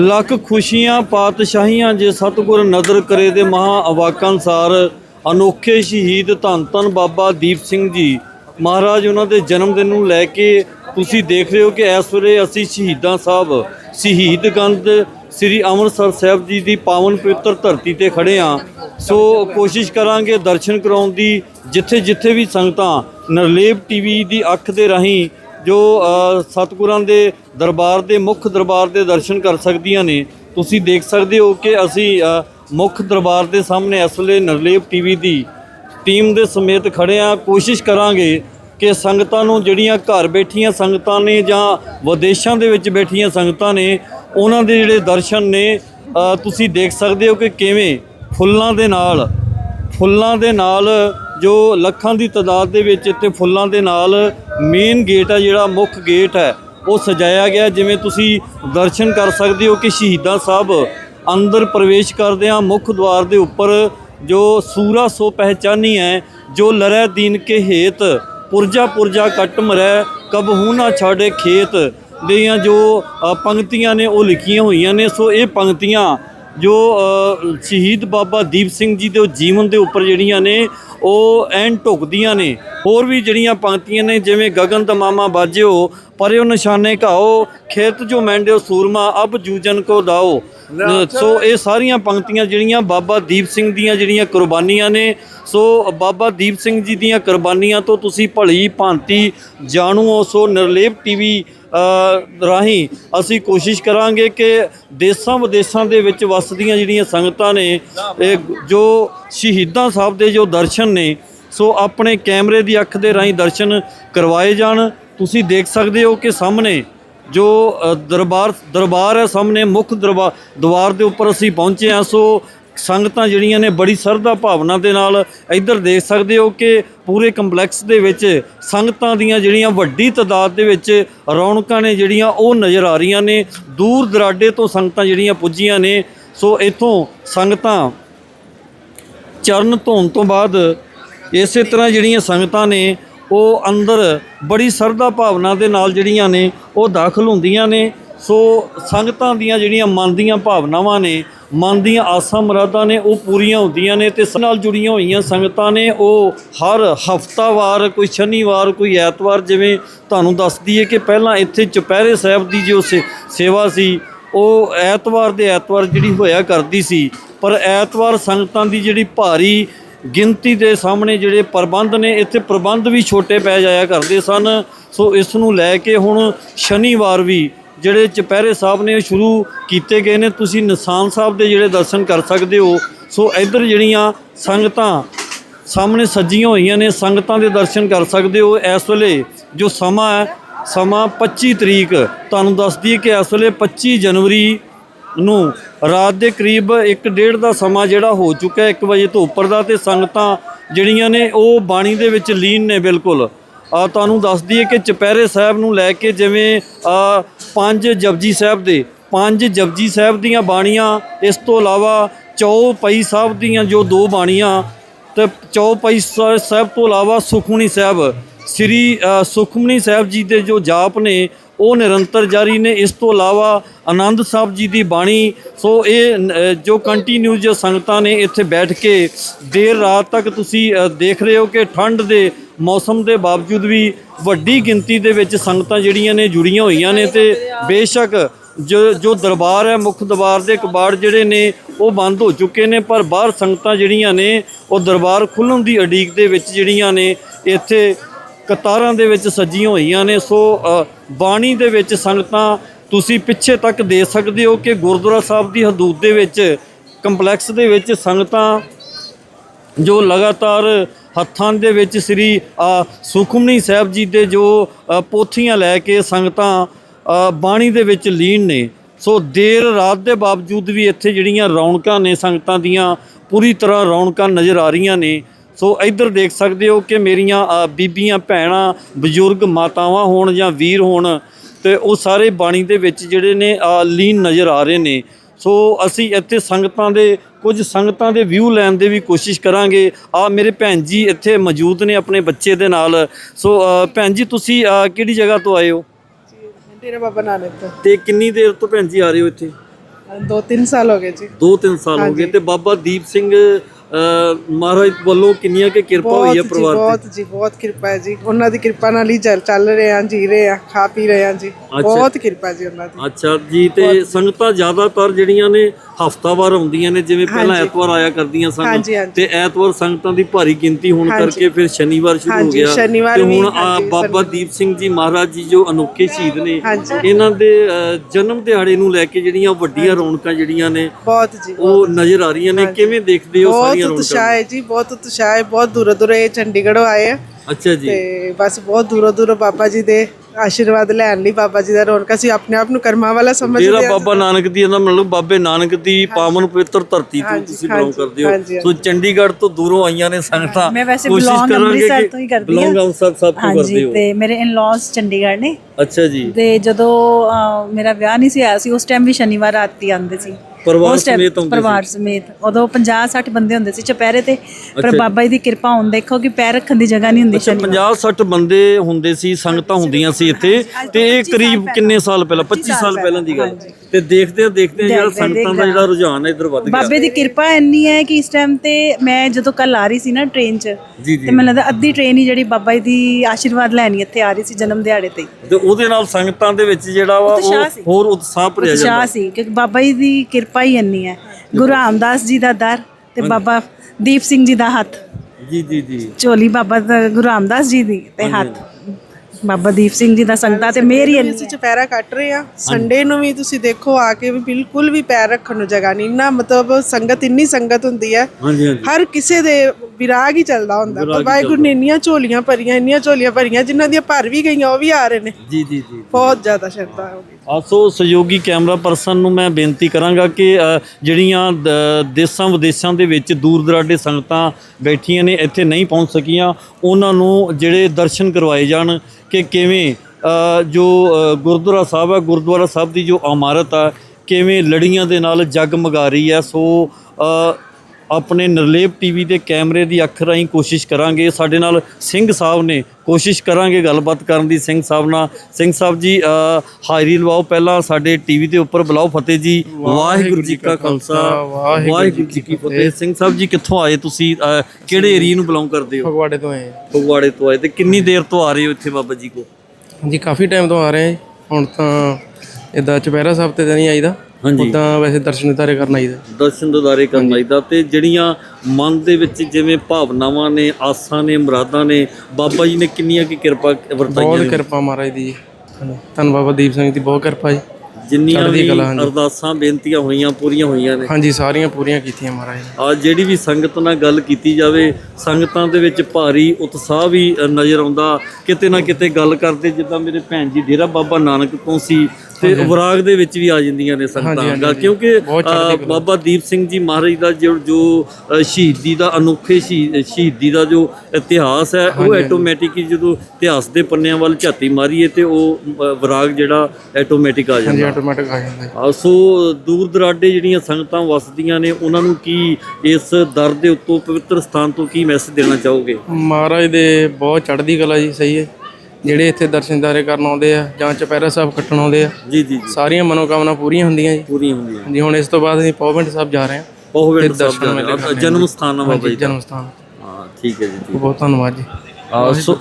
ਲੱਖ ਖੁਸ਼ੀਆਂ, ਪਾਤਸ਼ਾਹੀਆਂ ਜੇ ਸਤਿਗੁਰ ਨਜ਼ਰ ਕਰੇ ਦੇ ਮਹਾ ਅਵਾਕਾਂ ਅਨਸਾਰ ਅਨੋਖੇ ਸ਼ਹੀਦ ਧੰਨ ਧੰਨ ਬਾਬਾ ਦੀਪ ਸਿੰਘ ਜੀ। ਮਹਾਰਾਜ, ਉਹਨਾਂ ਦੇ ਜਨਮ ਦਿਨ ਨੂੰ ਲੈ ਕੇ ਤੁਸੀਂ ਦੇਖ ਰਹੇ ਹੋ ਕਿ ਇਸ ਵੇਲੇ ਅਸੀਂ ਸ਼ਹੀਦਾਂ ਸਾਹਿਬ, ਸ਼ਹੀਦ ਗੰਧ ਸ੍ਰੀ ਅੰਮ੍ਰਿਤਸਰ ਸਾਹਿਬ ਜੀ ਦੀ ਪਾਵਨ ਪਵਿੱਤਰ ਧਰਤੀ ਤੇ ਖੜੇ ਆ ਸੋ ਕੋਸ਼ਿਸ਼ ਕਰਾਂਗੇ ਦਰਸ਼ਨ ਕਰਾਉਣ ਦੀ ਜਿੱਥੇ ਜਿੱਥੇ ਵੀ ਸੰਗਤਾਂ ਨਰਲੇਵ ਟੀਵੀ ਦੀ ਅੱਖ ਦੇ ਰਾਹੀਂ ਜੋ ਅ, ਸਤਿਗੁਰਾਂ ਦੇ ਦਰਬਾਰ ਦੇ ਮੁੱਖ ਦਰਬਾਰ ਦੇ ਦਰਸ਼ਨ ਕਰ ਸਕਦੀਆਂ ਨੇ। ਤੁਸੀਂ ਦੇਖ ਸਕਦੇ ਹੋ ਕਿ ਅਸੀਂ ਮੁੱਖ ਦਰਬਾਰ ਦੇ ਸਾਹਮਣੇ ਇਸ ਵੇਲੇ ਨਰਲੇਵ ਟੀਵੀ ਦੀ ਟੀਮ ਦੇ ਸਮੇਤ ਖੜੇ ਆ ਕੋਸ਼ਿਸ਼ ਕਰਾਂਗੇ ਕਿ ਸੰਗਤਾਂ ਨੂੰ ਜਿਹੜੀਆਂ ਘਰ ਬੈਠੀਆਂ ਸੰਗਤਾਂ ਨੇ ਜਾਂ ਵਿਦੇਸ਼ਾਂ ਦੇ ਵਿੱਚ ਬੈਠੀਆਂ ਸੰਗਤਾਂ ਨੇ ਉਹਨਾਂ ਦੇ ਜਿਹੜੇ ਦਰਸ਼ਨ ਨੇ ਤੁਸੀਂ ਦੇਖ ਸਕਦੇ ਹੋ ਕਿ ਕਿਵੇਂ ਫੁੱਲਾਂ ਦੇ ਨਾਲ ਫੁੱਲਾਂ ਦੇ ਨਾਲ ਜੋ ਲੱਖਾਂ ਦੀ ਤਾਦਾਦ ਦੇ ਵਿੱਚ ਇੱਥੇ ਫੁੱਲਾਂ ਦੇ ਨਾਲ ਮੇਨ ਗੇਟ ਹੈ ਜਿਹੜਾ ਮੁੱਖ ਗੇਟ ਹੈ ਉਹ ਸਜਾਇਆ ਗਿਆ। ਜਿਵੇਂ ਤੁਸੀਂ ਦਰਸ਼ਨ ਕਰ ਸਕਦੇ ਹੋ ਕਿ ਸ਼ਹੀਦਾਂ ਸਾਹਿਬ ਅੰਦਰ ਪ੍ਰਵੇਸ਼ ਕਰਦੇ ਆ ਮੁੱਖ ਦੁਆਰ ਦੇ ਉੱਪਰ ਜੋ ਸੂਰਾ ਸੋ ਪਹਿਚਾਨੀ ਹੈ ਜੋ ਲਰੈ ਦੀਨ ਕੇ ਹੇਤ ਪੁਰਜਾ ਪੁਰਜਾ ਕੱਟ ਮਰੈ ਕਬਹੂ ਨਾ ਛਾੜੇ ਖੇਤ ਦੀਆਂ ਜੋ ਅ, ਪੰਕਤੀਆਂ ਨੇ ਉਹ ਲਿਖੀਆਂ ਹੋਈਆਂ ਨੇ। ਸੋ ਇਹ ਪੰਕਤੀਆਂ ਜੋ ਸ਼ਹੀਦ ਬਾਬਾ ਦੀਪ ਸਿੰਘ ਜੀ ਦੇ ਜੀਵਨ ਦੇ ਉੱਪਰ ਜਿਹੜੀਆਂ ਨੇ ਉਹ ਐਨ ਢੁਕਦੀਆਂ ਨੇ। ਹੋਰ ਵੀ ਜਿਹੜੀਆਂ ਪੰਕਤੀਆਂ ਨੇ ਜਿਵੇਂ ਗਗਨ ਤਮਾਮਾ ਬਾਜਿਓ ਪਰਿਓ ਨਿਸ਼ਾਨੇ ਘਾਓ ਖੇਤ ਜੋ ਮੈਂਡਿਓ ਸੂਰਮਾ ਅਬ ਜੂਜਨ ਕੋ ਦਾਓ। ਸੋ ਇਹ ਸਾਰੀਆਂ ਪੰਕਤੀਆਂ ਜਿਹੜੀਆਂ ਬਾਬਾ ਦੀਪ ਸਿੰਘ ਦੀਆਂ ਜਿਹੜੀਆਂ ਕੁਰਬਾਨੀਆਂ ਨੇ ਸੋ ਬਾਬਾ ਦੀਪ ਸਿੰਘ ਜੀ ਦੀਆਂ ਕੁਰਬਾਨੀਆਂ ਤੋਂ ਤੁਸੀਂ ਭਲੀ ਭਾਂਤੀ ਜਾਣੂ ਹੋ ਸੋ ਨਿਰਲੇਪ ਟੀਵੀ ਰਾਹੀਂ ਅਸੀਂ ਕੋਸ਼ਿਸ਼ ਕਰਾਂਗੇ ਕਿ ਦੇਸਾਂ ਵਿਦੇਸਾਂ ਦੇ ਵਿੱਚ ਵਸਦੀਆਂ ਜਿਹੜੀਆਂ ਸੰਗਤਾਂ ਨੇ ਜੋ ਸ਼ਹੀਦਾਂ ਸਾਹਿਬ ਦੇ ਜੋ ਦਰਸ਼ਨ ਨੇ, ਸੋ ਆਪਣੇ ਕੈਮਰੇ ਦੀ ਅੱਖ ਦੇ ਰਾਹੀਂ ਦਰਸ਼ਨ ਕਰਵਾਏ ਜਾਣ। ਤੁਸੀਂ ਦੇਖ ਸਕਦੇ ਹੋ ਕਿ ਸਾਹਮਣੇ ਜੋ ਦਰਬਾਰ ਦਰਬਾਰ ਹੈ, ਸਾਹਮਣੇ ਮੁੱਖ ਦਰਬਾਰ ਦੁਆਰ ਦੇ ਉੱਪਰ ਅਸੀਂ ਪਹੁੰਚੇ ਹਾਂ। ਸੋ ਸੰਗਤਾਂ ਜਿਹੜੀਆਂ ਨੇ ਬੜੀ ਸ਼ਰਧਾ ਭਾਵਨਾ ਦੇ ਨਾਲ ਇੱਧਰ ਦੇਖ ਸਕਦੇ ਹੋ ਕਿ ਪੂਰੇ ਕੰਪਲੈਕਸ ਦੇ ਵਿੱਚ ਸੰਗਤਾਂ ਦੀਆਂ ਜਿਹੜੀਆਂ ਵੱਡੀ ਤਾਦਾਦ ਦੇ ਵਿੱਚ ਰੌਣਕਾਂ ਨੇ ਜਿਹੜੀਆਂ ਉਹ ਨਜ਼ਰ ਆ ਰਹੀਆਂ ਨੇ। ਦੂਰ ਦਰਾਡੇ ਤੋਂ ਸੰਗਤਾਂ ਜਿਹੜੀਆਂ ਪੁੱਜੀਆਂ ਨੇ। ਸੋ ਇੱਥੋਂ ਸੰਗਤਾਂ ਚਰਨ ਧੋਣ ਤੋਂ ਬਾਅਦ ਇਸੇ ਤਰ੍ਹਾਂ ਜਿਹੜੀਆਂ ਸੰਗਤਾਂ ਨੇ, ਉਹ ਅੰਦਰ ਬੜੀ ਸਰਦਾ ਭਾਵਨਾ ਦੇ ਨਾਲ ਜਿਹੜੀਆਂ ਨੇ, ਉਹ ਦਾਖਲ ਹੁੰਦੀਆਂ ਨੇ। ਸੋ ਸੰਗਤਾਂ ਦੀਆਂ ਜਿਹੜੀਆਂ ਮਨ ਦੀਆਂ ਭਾਵਨਾਵਾਂ ਨੇ ਮਨ ਦੀਆਂ ਆਸਾਂ ਮਰਾਦਾਂ ਨੇ, ਉਹ ਪੂਰੀਆਂ ਹੁੰਦੀਆਂ ਨੇ ਤੇ ਇਸ ਨਾਲ ਜੁੜੀਆਂ ਹੋਈਆਂ ਸੰਗਤਾਂ ਨੇ। ਉਹ ਹਰ ਹਫਤਾਵਾਰ, ਕੋਈ ਸ਼ਨੀਵਾਰ, ਕੋਈ ਐਤਵਾਰ ਜਿਵੇਂ ਤੁਹਾਨੂੰ ਦੱਸਦੀ ਹੈ ਕਿ ਪਹਿਲਾਂ ਇੱਥੇ ਚੁਪਹਿਰੇ ਸਾਹਿਬ ਦੀ ਜੋ ਸੇ- ਸੇਵਾ ਸੀ, ਉਹ ਐਤਵਾਰ ਦੇ ਐਤਵਾਰ ਜਿਹੜੀ ਹੋਇਆ ਕਰਦੀ ਸੀ। ਪਰ ਐਤਵਾਰ ਸੰਗਤਾਂ ਦੀ ਜਿਹੜੀ ਭਾਰੀ ਗਿਣਤੀ ਦੇ ਸਾਹਮਣੇ ਜਿਹੜੇ ਪ੍ਰਬੰਧ ਨੇ, ਇੱਥੇ ਪ੍ਰਬੰਧ ਵੀ ਛੋਟੇ ਪੈ ਜਾਇਆ ਕਰਦੇ ਸਨ। ਸੋ ਇਸ ਨੂੰ ਲੈ ਕੇ ਹੁਣ ਸ਼ਨੀਵਾਰ ਵੀ ਜਿਹੜੇ ਚਪਹਿਰੇ ਸਾਹਿਬ ਨੇ ਉਹ ਸ਼ੁਰੂ ਕੀਤੇ ਗਏ ਨੇ, ਤੁਸੀਂ ਨਿਸ਼ਾਨ ਸਾਹਿਬ ਦੇ ਜਿਹੜੇ ਦਰਸ਼ਨ ਕਰ ਸਕਦੇ ਹੋ। ਸੋ ਇੱਧਰ ਜਿਹੜੀਆਂ ਸੰਗਤਾਂ ਸਾਹਮਣੇ ਸੱਜੀਆਂ ਹੋਈਆਂ ਨੇ, ਸੰਗਤਾਂ ਦੇ ਦਰਸ਼ਨ ਕਰ ਸਕਦੇ ਹੋ ਇਸ ਵੇਲੇ। ਜੋ ਸਮਾਂ ਹੈ, ਸਮਾਂ 25 ਤਰੀਕ। ਤੁਹਾਨੂੰ ਦੱਸ ਦਈਏ ਕਿ ਇਸ ਵੇਲੇ 25 ਜਨਵਰੀ ਨੂੰ ਰਾਤ ਦੇ ਕਰੀਬ 1:30 ਦਾ ਸਮਾਂ ਜਿਹੜਾ ਹੋ ਚੁੱਕਾ ਹੈ 1 ਵਜੇ ਤੋਂ ਉੱਪਰ ਦਾ, ਤੇ ਸੰਗਤਾਂ ਜਿਹੜੀਆਂ ਨੇ ਉਹ ਬਾਣੀ ਦੇ ਵਿੱਚ ਲੀਨ ਨੇ ਬਿਲਕੁਲ। ਆ, ਤੁਹਾਨੂੰ ਦੱਸ ਦਈਏ ਕਿ ਚੁਪਹਿਰੇ ਸਾਹਿਬ ਨੂੰ ਲੈ ਕੇ ਜਿਵੇਂ ਪੰਜ ਜਪਜੀ ਸਾਹਿਬ ਦੇ, ਪੰਜ ਜਪਜੀ ਸਾਹਿਬ ਦੀਆਂ ਬਾਣੀਆਂ, ਇਸ ਤੋਂ ਇਲਾਵਾ ਚੌਪਈ ਸਾਹਿਬ ਦੀਆਂ ਜੋ ਦੋ ਬਾਣੀਆਂ, ਤੇ ਚੌਪਈ ਸਾਹਿ- ਸਾਹਿਬ ਤੋਂ ਇਲਾਵਾ ਸੁਖਮਨੀ ਸਾਹਿਬ, ਸ੍ਰੀ ਸੁਖਮਨੀ ਸਾਹਿਬ ਜੀ ਦੇ ਜੋ ਜਾਪ ਨੇ ਉਹ ਨਿਰੰਤਰ ਜਾਰੀ ਨੇ। ਇਸ ਤੋਂ ਇਲਾਵਾ ਆਨੰਦ ਸਾਹਿਬ ਜੀ ਦੀ ਬਾਣੀ, ਸੋ ਇਹ ਜੋ ਕੰਟੀਨਿਊ ਜੋ ਸੰਗਤਾਂ ਨੇ ਇੱਥੇ ਬੈਠ ਕੇ ਦੇਰ ਰਾਤ ਤੱਕ ਤੁਸੀਂ ਦੇਖ ਰਹੇ ਹੋ ਕਿ ਠੰਡ ਦੇ ਮੌਸਮ ਦੇ ਬਾਵਜੂਦ ਵੀ ਵੱਡੀ ਗਿਣਤੀ ਦੇ ਵਿੱਚ ਸੰਗਤਾਂ ਜਿਹੜੀਆਂ ਨੇ ਜੁੜੀਆਂ ਹੋਈਆਂ ਨੇ ਤੇ ਬੇਸ਼ੱਕ ਜੋ ਜੋ ਦਰਬਾਰ ਹੈ, ਮੁੱਖ ਦਰਬਾਰ ਦੇ ਕਬਾੜ ਜਿਹੜੇ ਨੇ, ਉਹ ਬੰਦ ਹੋ ਚੁੱਕੇ ਨੇ, ਪਰ ਬਾਹਰ ਸੰਗਤਾਂ ਜਿਹੜੀਆਂ ਨੇ, ਉਹ ਦਰਬਾਰ ਖੁੱਲ੍ਹਣ ਦੀ ਅਡੀਕ ਦੇ ਵਿੱਚ ਜਿਹੜੀਆਂ ਨੇ, ਇੱਥੇ ਕਤਾਰਾਂ ਦੇ ਵਿੱਚ ਸੱਜੀਆਂ ਹੋਈਆਂ ਨੇ, ਸੋ ਬਾਣੀ ਦੇ ਵਿੱਚ ਸੰਗਤਾਂ ਤੁਸੀਂ ਪਿੱਛੇ ਤੱਕ ਦੇ ਸਕਦੇ ਹੋ ਕਿ ਗੁਰਦੁਆਰਾ ਸਾਹਿਬ ਦੀ ਹਦੂਦ ਦੇ ਵਿੱਚ, ਕੰਪਲੈਕਸ ਦੇ ਵਿੱਚ ਸੰਗਤਾਂ ਜੋ ਲਗਾਤਾਰ ਹੱਥਾਂ ਦੇ ਵਿੱਚ ਸ੍ਰੀ ਸੁਖਮਨੀ ਸਾਹਿਬ ਜੀ ਦੇ ਜੋ ਪੋਥੀਆਂ ਲੈ ਕੇ ਸੰਗਤਾਂ ਬਾਣੀ ਦੇ ਵਿੱਚ ਲੀਨ ਨੇ। ਸੋ ਦੇਰ ਰਾਤ ਦੇ ਬਾਵਜੂਦ ਵੀ ਇੱਥੇ ਜਿਹੜੀਆਂ ਰੌਣਕਾਂ ਨੇ ਸੰਗਤਾਂ ਦੀਆਂ, ਪੂਰੀ ਤਰ੍ਹਾਂ ਰੌਣਕਾਂ ਨਜ਼ਰ ਆ ਰਹੀਆਂ ਨੇ। ਸੋ ਇੱਧਰ ਦੇਖ ਸਕਦੇ ਹੋ ਕਿ ਮੇਰੀਆਂ ਬੀਬੀਆਂ ਭੈਣਾਂ ਬਜ਼ੁਰਗ ਮਾਤਾਵਾਂ ਹੋਣ ਜਾਂ ਵੀਰ ਹੋਣ ਤੇ ਉਹ ਸਾਰੇ ਬਾਣੀ ਦੇ ਵਿੱਚ ਜਿਹੜੇ ਨੇ ਲੀਨ ਨਜ਼ਰ ਆ ਰਹੇ ਨੇ। ਸੋ ਅਸੀਂ ਇੱਥੇ ਸੰਗਤਾਂ ਦੇ ਕੁਝ ਸੰਗਤਾਂ ਦੇ ਵਿਊ ਲੈਣ ਦੇ ਵੀ ਕੋਸ਼ਿਸ਼ ਕਰਾਂਗੇ। ਆ ਮੇਰੇ ਭੈਣ ਜੀ ਇੱਥੇ ਮੌਜੂਦ ਨੇ ਆਪਣੇ ਬੱਚੇ ਦੇ ਨਾਲ। ਸੋ ਭੈਣ ਜੀ ਤੁਸੀਂ ਕਿਹੜੀ ਜਗ੍ਹਾ ਤੋਂ ਆਏ ਹੋ? ਡੇਰਾ ਬਾਬਾ ਨਾਨਕ ਤੋਂ। ਤੇ ਕਿੰਨੀ ਦੇਰ ਤੋਂ ਭੈਣ ਜੀ ਆ ਰਹੇ ਹੋ ਇੱਥੇ? ਦੋ ਤਿੰਨ ਸਾਲ ਹੋ ਗਏ ਜੀ। 2-3 ਸਾਲ ਹੋ ਗਏ ਤੇ ਬਾਬਾ ਦੀਪ ਸਿੰਘ ਮਹਾਰਾਜ ਵੱਲੋਂ ਕਿੰਨੀਆਂ ਕਿ ਕਿਰਪਾ ਹੋਈ ਬਹੁਤ ਹੈ ਜੀ ਪਰਿਵਾਰ ਤੇ ਬਹੁਤ ਜੀ ਬਹੁਤ ਕਿਰਪਾ ਹੈ ਜੀ। ਉਹਨਾਂ ਦੀ ਕਿਰਪਾ ਨਾਲ ਹੀ ਚੱਲ ਚੱਲ ਰਹੇ ਆ ਜੀ ਰਹੇ ਆ ਖਾ ਪੀ ਰਹੇ ਆ ਜੀ। ਬਹੁਤ ਕਿਰਪਾ ਜੀ ਉਹਨਾਂ ਦੀ। ਅੱਛਾ ਜੀ ਤੇ ਸੰਗਤਾਂ ਜ਼ਿਆਦਾਤਰ ਜਿਹੜੀਆਂ ਨੇ ਹਫਤਾਵਾਰ ਆਉਂਦੀਆਂ ਨੇ ਜਿਵੇਂ ਪਹਿਲਾਂ ਐਤਵਾਰ ਆਇਆ ਕਰਦੀਆਂ ਸਨ ਹਾਂਜੀ, ਹਾਂਜੀ। ਤੇ ਐਤਵਾਰ ਸੰਗਤਾਂ ਦੀ ਭਾਰੀ ਗਿਣਤੀ ਹੋਣ ਕਰਕੇ ਫਿਰ ਸ਼ਨੀਵਾਰ ਸ਼ੁਰੂ ਹੋ ਹਾਂਜੀ, ਗਿਆ। ਸ਼ਨੀਵਾਰ ਤੇ ਵੀ, ਹੁਣ ਆ ਹਾਂਜੀ, ਬਾਬਾ ਦੀਪ ਸਿੰਘ ਜੀ ਮਹਾਰਾਜ ਜੀ ਜੋ ਅਨੋਖੇ ਸ਼ਹੀਦ ਨੇ ਹਾਂਜੀ। ਇਹਨਾਂ ਦੇ ਅ, ਜਨਮ ਦਿਹਾੜੇ ਨੂੰ ਲੈ ਕੇ ਜਿਹੜੀਆਂ ਵੱਡੀਆਂ ਰੌਣਕਾਂ ਜਿਹੜੀਆਂ ਨੇ ਬਹੁਤ ਜੀ ਉਹ ਨਜ਼ਰ ਆ ਰਹੀਆਂ ਨੇ। ਕਿਵੇਂ ਦੇਖਦੇ ਹੋ ਸਾਰੀਆਂ ਬਹੁਤ ਰੌਣਕਾਂ? ਉਤਸ਼ਾਹ ਹੈ ਜੀ ਬਹੁਤ ਉਤਸ਼ਾਹ ਹੈ ਬਹੁਤ ਦੂਰੋਂ ਦੂਰੋਂ ਇਹ ਚੰਡੀਗੜ੍ਹੋਂ ਆਏ ਆ। ਅੱਛਾ ਜੀ। ਤੇ ਬਸ ਬਹੁਤ ਦੂਰੋਂ ਦੂਰੋਂ ਬਾਬਾ ਜੀ ਦੇ ਆਸ਼ੀਰਵਾਦ ਲੈਣ ਲਈ ਬਾਬਾ ਜੀ ਦਾ ਰੌਣਕ ਅਸੀਂ ਆਪਣੇ ਆਪ ਨੂੰ ਕਰਮਾਂ ਵਾਲਾ ਸਮਝਦੇ ਹਾਂ। ਬਾਬਾ ਨਾਨਕ ਦੀ ਇਹਦਾ ਮਤਲਬ ਬਾਬੇ ਨਾਨਕ ਦੀ ਪਾਵਨ ਪਵਿੱਤਰ ਧਰਤੀ ਤੋਂ ਹਾਂਜੀ, ਤੁਸੀਂ ਬਿਲੋਂਗ ਹਾਂਜੀ, ਕਰਦੇ ਹੋ। ਸੋ ਚੰਡੀਗੜ੍ਹ ਤੋਂ ਦੂਰੋਂ ਆਈਆਂ ਨੇ ਸੰਗਤਾਂ। ਮੈਂ ਵੈਸੇ belong ਅੰਮ੍ਰਿਤਸਰ ਤੋਂ ਹੀ ਕਰਦੀ ਹਾਂ। belong ਅੰਮ੍ਰਿਤਸਰ ਸਾਹਿਬ ਤੋਂ ਕਰਦੇ ਹਾਂਜੀ ਹੋ। ਤੇ ਮੇਰੇ ਇਨ-ਲॉज ਚੰਡੀਗੜ੍ਹ ਨੇ। ਅੱਛਾ ਜੀ। ਤੇ ਜਦੋਂ ਅਹ, ਮੇਰਾ ਵਿਆਹ ਨਹੀਂ ਸੀ ਆਇਆ ਸੀ ਉਸ ਟਾਈਮ ਵੀ ਸ਼ਨੀਵਾਰ ਰਾਤੀ ਆਉਂਦੇ ਸੀ। ਪਰਿਵਾਰ ਉਸ time ਸਮੇਤ ਆਉਂਦੇ ਪਰਿਵਾਰ ਸਮੇਤ। ਉਦੋਂ 50 60 ਬੰਦੇ ਹੁੰਦੇ ਸੀ ਚੁਪਹਿਰੇ ਤੇ ਪਰ ਬਾਬਾ ਜੀ ਦੀ ਕਿਰਪਾ ਹੁਣ ਦੇਖੋ ਕਿ ਪੈਰ ਰੱਖਣ ਦੀ ਜਗ੍ਹਾ ਨਹੀਂ ਹੁੰਦੀ ਸ਼ਨੀਵਾਰ। 50 60 ਬੰਦੇ ਹੁੰਦੇ ਸੀ ਸੰਗਤਾਂ ਹੁੰਦੀਆਂ ਸੀ ਇੱਥੇ। ਤੇ ਇਹ ਕਰੀਬ ਕਿੰਨੇ ਸਾਲ ਪਹਿਲਾਂ? 25 ਸਾਲ ਪਹਿਲਾਂ ਦੀ ਗੱਲ। ਤੇ ਦੇਖਦੇ ਦੇਖਦੇ ਆ ਜਿਹੜਾ ਸੰਗਤਾਂ ਦਾ ਜਿਹੜਾ ਰੁਝਾਨ ਇਧਰ ਵੱਧ ਗਿਆ। ਬਾਬੇ ਦੀ ਕਿਰਪਾ ਇੰਨੀ ਹੈ ਕਿ ਇਸ ਟਾਈਮ ਤੇ ਮੈਂ ਜਦੋਂ ਕੱਲ ਆ ਰਹੀ ਸੀ ਨਾ ਟ੍ਰੇਨ 'ਚ ਜੀ ਤੇ ਮੈਨੂੰ ਲੱਗਦਾ ਅੱਧੀ ਟ੍ਰੇਨ ਹੀ ਜਿਹੜੀ ਬਾਬਾ ਜੀ ਦੀ ਆਸ਼ੀਰਵਾਦ ਲੈਣੀ ਇੱਥੇ ਆ ਰਹੀ ਸੀ ਜਨਮ ਦਿਹਾੜੇ ਤੇ ਤੇ ਉਹਦੇ ਨਾਲ ਸੰਗਤਾਂ ਦੇ ਵਿੱਚ ਜਿਹੜਾ ਵਾ ਉਤਸ਼ਾਹ ਸੀ। ਉਹ ਹੋਰ ਉਤਸ਼ਾਹ ਭਰਿਆ ਜਾਂਦਾ। ਉਤਸ਼ਾਹ ਸੀ ਕਿ ਬਾਬਾ ਜੀ ਦੀ ਕਿਰਪਾ ਹੀ ਇੰਨੀ ਹੈ। ਗੁਰੂ ਰਾਮਦਾਸ ਜੀ ਦਾ ਦਰ ਤੇ ਬਾਬਾ ਦੀਪ ਸਿੰਘ ਜੀ ਦਾ ਹੱਥ। ਜੀ ਜੀ ਜੀ। ਝੋਲੀ ਬਾਬਾ ਦਾ ਗੁਰੂ ਰਾਮਦਾਸ ਜੀ ਦੀ ਤੇ ਹੱਥ। ਬਾਬਾ ਦੀਪ ਸਿੰਘ ਜੀ ਦਾ ਸੰਗਤਾਂ ਤੇ ਮੇਰੀ ਇੰਨੀ ਅਸੀਂ ਚੁਪਹਿਰਾ ਕੱਟ ਰਹੇ ਆ ਸੰਡੇ ਨੂੰ ਵੀ ਤੁਸੀਂ ਦੇਖੋ ਆ ਕੇ ਵੀ ਬਿਲਕੁਲ ਵੀ ਪੈਰ ਰੱਖਣ ਨੂੰ ਜਗ੍ਹਾ ਨਹੀਂ। ਨਾ ਮਤਲਬ ਸੰਗਤ ਇੰਨੀ ਸੰਗਤ ਹੁੰਦੀ ਹੈ। ਹਾਂਜੀ ਹਾਂਜੀ। ਹਰ ਕਿਸੇ ਦੇ ਵਿਰਾਗ ਹੀ ਚੱਲਦਾ ਹੁੰਦਾ। ਪਰ ਵਾਹਿਗੁਰੂ ਨੇ ਇੰਨੀਆਂ ਝੋਲੀਆਂ ਭਰੀਆਂ ਇੰਨੀਆਂ ਝੋਲੀਆਂ ਭਰੀਆਂ ਜਿਨ੍ਹਾਂ ਦੀਆਂ ਭਰ ਵੀ ਗਈਆਂ ਉਹ ਵੀ ਆ ਰਹੇ ਨੇ। ਜੀ ਜੀ ਜੀ ਬਹੁਤ ਜ਼ਿਆਦਾ ਸ਼ਰਧਾ ਹੋ ਗਈ। ਆਸੋ ਸਹਿਯੋਗੀ ਕੈਮਰਾ ਪਰਸਨ ਨੂੰ ਮੈਂ ਬੇਨਤੀ ਕਰਾਂਗਾ ਕਿ ਜਿਹੜੀਆਂ ਦੇਸਾਂ ਵਿਦੇਸ਼ਾਂ ਦੇ ਵਿੱਚ ਦੂਰ ਦਰਾਡੇ ਸੰਗਤਾਂ ਬੈਠੀਆਂ ਨੇ ਇੱਥੇ ਨਹੀਂ ਪਹੁੰਚ ਸਕੀਆਂ ਉਹਨਾਂ ਨੂੰ ਜਿਹੜੇ ਦਰਸ਼ਨ ਕਰਵਾਏ ਜਾਣ ਕਿ ਕਿਵੇਂ ਜੋ ਗੁਰਦੁਆਰਾ ਸਾਹਿਬ ਹੈ ਗੁਰਦੁਆਰਾ ਸਾਹਿਬ ਦੀ ਜੋ ਇਮਾਰਤ ਆ ਕਿਵੇਂ ਲੜੀਆਂ ਦੇ ਨਾਲ ਜਗਮਗਾ ਰਹੀ ਹੈ ਸੋ ਆਪਣੇ ਨਿਰਲੇਪ ਟੀਵੀ ਦੇ ਕੈਮਰੇ ਦੀ ਅੱਖ ਰਾਹੀਂ ਕੋਸ਼ਿਸ਼ ਕਰਾਂਗੇ। ਸਾਡੇ ਨਾਲ ਸਿੰਘ ਸਾਹਿਬ ਨੇ ਕੋਸ਼ਿਸ਼ ਕਰਾਂਗੇ ਗੱਲਬਾਤ ਕਰਨ ਦੀ। ਸਿੰਘ ਸਾਹਿਬ ਨਾਲ ਸਿੰਘ ਸਾਹਿਬ ਜੀ ਹਾਜ਼ਰੀ ਲਵਾਓ ਪਹਿਲਾਂ ਸਾਡੇ ਟੀਵੀ ਦੇ ਉੱਪਰ। ਬੁਲਾਓ ਫਤਿਹ ਜੀ। ਵਾਹਿਗੁਰੂ ਜੀ ਕਾ ਖਾਲਸਾ। ਵਾਹਿਗੁਰੂ ਜੀ ਕੀ ਫਤਿਹ। ਸਿੰਘ ਸਾਹਿਬ ਜੀ ਕਿੱਥੋਂ ਆਏ ਤੁਸੀਂ? ਕਿਹੜੇ ਏਰੀਆ ਨੂੰ ਬਿਲੋਂਗ ਕਰਦੇ ਹੋ? ਫਗਵਾੜੇ ਤੋਂ ਆਏ ਫਗਵਾੜੇ ਤੋਂ ਆਏ। ਤੇ ਕਿੰਨੀ ਦੇਰ ਤੋਂ ਆ ਰਹੇ ਹੋ ਇੱਥੇ ਬਾਬਾ ਜੀ ਕੋ ਜੀ ਕਾਫੀ ਟਾਈਮ ਤੋਂ ਆ ਰਹੇ ਹਾਂ। ਹੁਣ ਤਾਂ ਇਦਾਂ ਚੁਪਹਿਰਾ ਸਾਹਿਬ ਤੇ ਤਾਂ ਨਹੀਂ ਆਈਦਾ। ਹਾਂਜੀ। ਉਦਾਂ ਵੈਸੇ ਦਰਸ਼ਨ ਦਿਦਾਰੇ ਕਰਨ ਆਈਦਾ। ਦਰਸ਼ਨ ਦਿਦਾਰੇ ਕਰਨ ਲਾਈਦਾ ਤੇ ਜਿਹੜੀਆਂ ਮਨ ਦੇ ਵਿੱਚ ਜਿਵੇਂ ਭਾਵਨਾਵਾਂ ਨੇ ਆਸਾਂ ਨੇ ਮੁਰਾਦਾਂ ਨੇ ਬਾਬਾ ਜੀ ਨੇ ਕਿੰਨੀਆਂ ਕੀ ਕਿਰਪਾ ਵਰਤਾਈਆਂ ਬਹੁਤ ਕਿਰਪਾ ਮਹਾਰਾਜ ਦੀ। ਜੀ ਧੰਨ ਬਾਬਾ ਦੀਪ ਸਿੰਘ ਦੀ ਬਹੁਤ ਕਿਰਪਾ ਜੀ। ਜਿੰਨੀਆਂ ਵੀ। ਅਰਦਾਸਾਂ ਬੇਨਤੀਆਂ ਹੋਈਆਂ ਪੂਰੀਆਂ ਹੋਈਆਂ ਨੇ। ਹਾਂਜੀ ਸਾਰੀਆਂ ਪੂਰੀਆਂ ਕੀਤੀਆਂ ਮਹਾਰਾਜ ਆ ਜਿਹੜੀ ਵੀ ਸੰਗਤ ਨਾਲ ਗੱਲ ਕੀਤੀ ਜਾਵੇ ਸੰਗਤਾਂ ਦੇ ਵਿੱਚ ਭਾਰੀ ਉਤਸ਼ਾਹ ਵੀ ਨਜ਼ਰ ਆਉਂਦਾ। ਕਿਤੇ ਨਾ ਕਿਤੇ ਗੱਲ ਕਰਦੇ ਜਿੱਦਾਂ ਮੇਰੇ ਭੈਣ ਜੀ ਡੇਰਾ ਬਾਬਾ ਨਾਨਕ ਤੋਂ ਸੀ ਤੇ ਵਿਰਾਗ ਦੇ ਵਿੱਚ ਵੀ ਆ ਜਾਂਦੀਆਂ ਨੇ ਸੰਗਤਾਂ। ਗੱਲ ਕਿਉਂਕਿ ਬਾਬਾ ਦੀਪ ਸਿੰਘ ਜੀ ਮਹਾਰਾਜ ਦਾ ਜੋ ਸ਼ਹੀਦੀ ਦਾ ਅਨੋਖੇ ਸ਼ਹੀ- ਸ਼ਹੀਦੀ ਦਾ ਜੋ ਇਤਿਹਾਸ ਹੈ ਉਹ ਆਟੋਮੈਟਿਕ ਹੀ ਜਦੋਂ ਇਤਿਹਾਸ ਦੇ ਪੰਨਿਆਂ ਵੱਲ ਝਾਤੀ ਮਾਰੀਏ ਤੇ ਉਹ ਵਿਰਾਗ ਜਿਹੜਾ ਆਟੋਮੈਟਿਕ ਆ ਜਾਂਦਾ। ਆਟੋਮੈਟਿਕ ਆ ਜਾਂਦਾ ਜੀ। ਆ ਸੋ ਦੂਰ ਦਰਾਡੇ ਜਿਹੜੀਆਂ ਸੰਗਤਾਂ ਵਸਦੀਆਂ ਨੇ ਉਹਨਾਂ ਨੂੰ ਕੀ ਇਸ ਦਰ ਦੇ ਉੱਤੋਂ ਪਵਿੱਤਰ ਸਥਾਨ ਤੋਂ ਕੀ ਮੈਸੇਜ ਦੇਣਾ ਚਾਹੋਗੇ? ਮਹਾਰਾਜ ਦੇ ਬਹੁਤ ਚੜ੍ਹਦੀ ਕਲਾ ਜੀ ਸਹੀ ਹੈ। ਜਿਹੜੇ ਇੱਥੇ ਦਰਸ਼ਨ ਦਿਦਾਰੇ ਕਰਨ ਆਉਂਦੇ ਆ ਜਾਂ ਚੁਪਹਿਰਾ ਸਾਹਿਬ ਕੱਟਣ ਆਉਂਦੇ ਆ ਜੀ ਜੀ ਜੀ। ਸਾਰੀਆਂ ਮਨੋਕਾਮਨਾ ਪੂਰੀਆਂ ਹੁੰਦੀਆਂ ਜੀ। ਪੂਰੀਆਂ ਹੁੰਦੀਆਂ। ਹਾਂਜੀ ਹੁਣ ਇਸ ਤੋਂ ਬਾਅਦ ਅਸੀਂ ਪੌਵਿੰਡ ਸਾਹਿਬ ਜਾ ਰਹੇ ਹਾਂ। ਬਹੁਵਿੰਡ ਸਾਹਿਬ ਦਰਸ਼ਨ ਦਾ ਕਰਨੇ ਜਨਮ ਸਥਾਨ ਆ ਬਾਬਾ ਜੀ ਦਾ। ਜਨਮ ਸਥਾਨ। ਹਾਂ ਠੀਕ ਹੈ ਜੀ ਠੀਕ ਬਹੁਤ ਧੰਨਵਾਦ ਜੀ। ਆ ਸੋ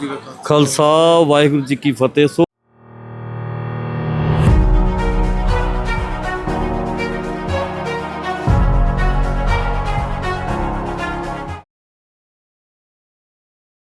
ਖਾਲਸਾ ਵਾਹਿਗੁਰੂ ਜੀ ਕੀ ਫਤਿਹ। ਸੋ